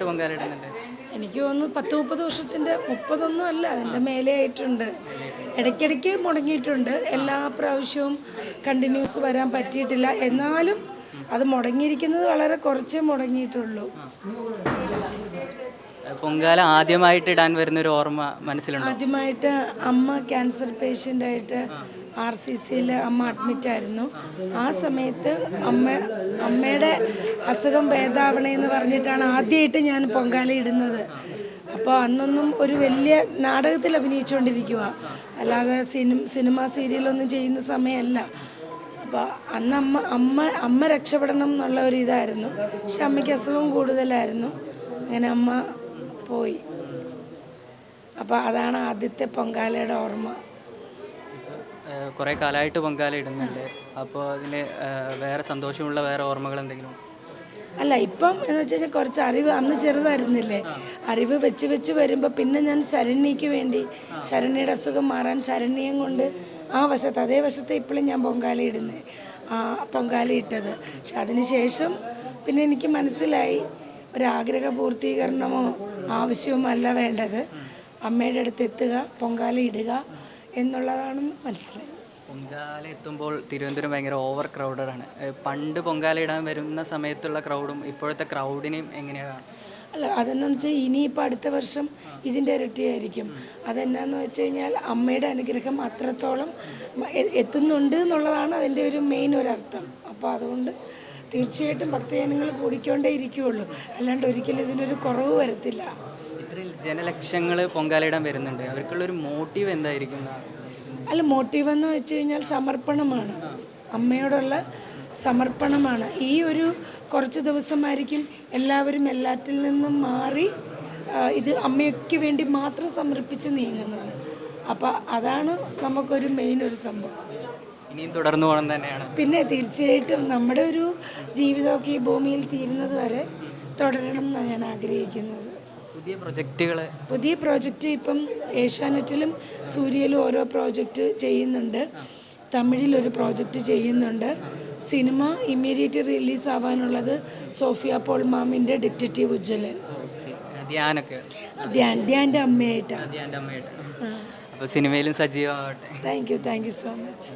എനിക്ക് തോന്നുന്നു പത്ത് മുപ്പത് വർഷത്തിന്റെ മുപ്പതൊന്നും അല്ല അതിന്റെ മേലെ ആയിട്ടുണ്ട്. ഇടയ്ക്കിടയ്ക്ക് മുടങ്ങിയിട്ടുണ്ട്. എല്ലാ പ്രാവശ്യവും കണ്ടിന്യൂസ് വരാൻ പറ്റിയിട്ടില്ല. എന്നാലും അത് മുടങ്ങിയിരിക്കുന്നത് വളരെ കുറച്ചേ മുടങ്ങിയിട്ടുള്ളൂ. പൊങ്കാല ആദ്യമായിട്ട് ഇടാൻ വരുന്ന ഒരു ഓർമ്മ മനസ്സിലുണ്ട്? ആദ്യമായിട്ട് അമ്മ ക്യാൻസർ പേഷ്യന്റായിട്ട് ആർ സി സിയിൽ അമ്മ അഡ്മിറ്റ് ആയിരുന്നു ആ സമയത്ത് അമ്മ അമ്മയുടെ അസുഖം ഭേദാവണേ എന്ന് പറഞ്ഞിട്ടാണ് ആദ്യമായിട്ട് ഞാൻ പൊങ്കാല ഇടുന്നത്. അപ്പോൾ അന്നൊന്നും ഒരു വലിയ നാടകത്തിൽ അഭിനയിച്ചുകൊണ്ടിരിക്കുക അല്ലാതെ സിനിമ സിനിമ സീരിയലൊന്നും ചെയ്യുന്ന സമയമല്ല. അപ്പോൾ അന്ന് അമ്മ അമ്മ അമ്മ രക്ഷപ്പെടണം എന്നുള്ള ഒരു ഇതായിരുന്നു. പക്ഷെ അമ്മയ്ക്ക് അസുഖം കൂടുതലായിരുന്നു. അങ്ങനെ അമ്മ പോയി. അപ്പോൾ അതാണ് ആദ്യത്തെ പൊങ്കാലയുടെ ഓർമ്മ. കുറേ കാലമായിട്ട് പൊങ്കാല ഇടുന്നുണ്ട്. അപ്പോൾ അതിന് വേറെ സന്തോഷമുള്ള വേറെ ഓർമ്മകൾ എന്തെങ്കിലും? അല്ല ഇപ്പം എന്ന് വെച്ച് കഴിഞ്ഞാൽ കുറച്ച് അറിവ് അന്ന് ചെറുതായിരുന്നില്ലേ? അറിവ് വെച്ച് വെച്ച് വരുമ്പോൾ പിന്നെ ഞാൻ ശരണ്യക്ക് വേണ്ടി ശരണ്യയുടെ അസുഖം മാറാൻ ശരണ്യം കൊണ്ട് ആ വശത്ത് അതേ വശത്ത് ഇപ്പോഴും ഞാൻ പൊങ്കാല ഇടുന്നത് ആ പൊങ്കാല ഇട്ടത്. പക്ഷെ അതിന് ശേഷം പിന്നെ എനിക്ക് മനസ്സിലായി ഒരാഗ്രഹ പൂർത്തീകരണമോ ആവശ്യവുമല്ല വേണ്ടത്. അമ്മയുടെ അടുത്ത് എത്തുക പൊങ്കാല ഇടുക എന്നുള്ളതാണെന്ന് മനസ്സിലായി. പൊങ്കാല എത്തുമ്പോൾ തിരുവനന്തപുരം ഭയങ്കര ഓവർ ക്രൗഡഡ് ആണ്. പണ്ട് പൊങ്കാല ഇടാൻ വരുന്ന സമയത്തുള്ള ക്രൗഡും ഇപ്പോഴത്തെ ക്രൗഡിനെയും എങ്ങനെയാണ് അല്ല അതെന്നു വെച്ചാൽ ഇനിയിപ്പോൾ അടുത്ത വർഷം ഇതിന്റെ ഇരട്ടിയായിരിക്കും. അതെന്നാന്ന് വെച്ച് കഴിഞ്ഞാൽ അമ്മയുടെ അനുഗ്രഹം അത്രത്തോളം എത്തുന്നുണ്ട് എന്നുള്ളതാണ് അതിന്റെ ഒരു മെയിൻ ഒരർത്ഥം. അപ്പോൾ അതുകൊണ്ട് തീർച്ചയായിട്ടും ഭക്തജനങ്ങൾ കൂടിക്കൊണ്ടേ ഇരിക്കുകയുള്ളൂ അല്ലാണ്ട് ഒരിക്കലും ഇതിനൊരു കുറവ് വരത്തില്ല. ഇത്രയും ജനലക്ഷങ്ങൾ പൊങ്കാലയിടാൻ വരുന്നുണ്ട്. അവർക്കുള്ളൊരു മോട്ടീവ് എന്തായിരിക്കും? അല്ല മോട്ടീവ് എന്ന് വെച്ച് കഴിഞ്ഞാൽ സമർപ്പണമാണ്. അമ്മയോടുള്ള സമർപ്പണമാണ്. ഈ ഒരു കുറച്ച് ദിവസമായിരിക്കും എല്ലാവരും എല്ലാറ്റിൽ നിന്നും മാറി ഇത് അമ്മയ്ക്ക് വേണ്ടി മാത്രം സമർപ്പിച്ച് നീങ്ങുന്നത്. അപ്പോൾ അതാണ് നമുക്കൊരു മെയിൻ ഒരു സംഭവം. ഇനിയും തുടർന്നു പോകണം തന്നെയാണ്. പിന്നെ തീർച്ചയായിട്ടും നമ്മുടെ ഒരു ജീവിതമൊക്കെ ഈ ഭൂമിയിൽ തീരുന്നത് വരെ തുടരണം എന്നാണ് ഞാൻ ആഗ്രഹിക്കുന്നത്. പുതിയ പ്രൊജക്റ്റുകൾ പുതിയ പ്രോജക്റ്റ് ഇപ്പം ഏഷ്യാനെറ്റിലും സൂര്യയിലും ഓരോ പ്രോജക്റ്റ് ചെയ്യുന്നുണ്ട്. തമിഴിലൊരു പ്രോജക്റ്റ് ചെയ്യുന്നുണ്ട്. സിനിമ ഇമ്മീഡിയറ്റ് റിലീസ് ആവാനുള്ളത് സോഫിയ പോൾ മാമിന്റെ ഡിറ്റക്റ്റീവ് ഉജ്ജ്വലൻ. ധ്യാനൊക്കെ. ധ്യാൻ ധ്യാന്റെ അമ്മയായിട്ടാണ്. ധ്യാന്റെ അപ്പോൾ സിനിമയിലും സജീവമാവട്ടെ. Thank you thank you so much.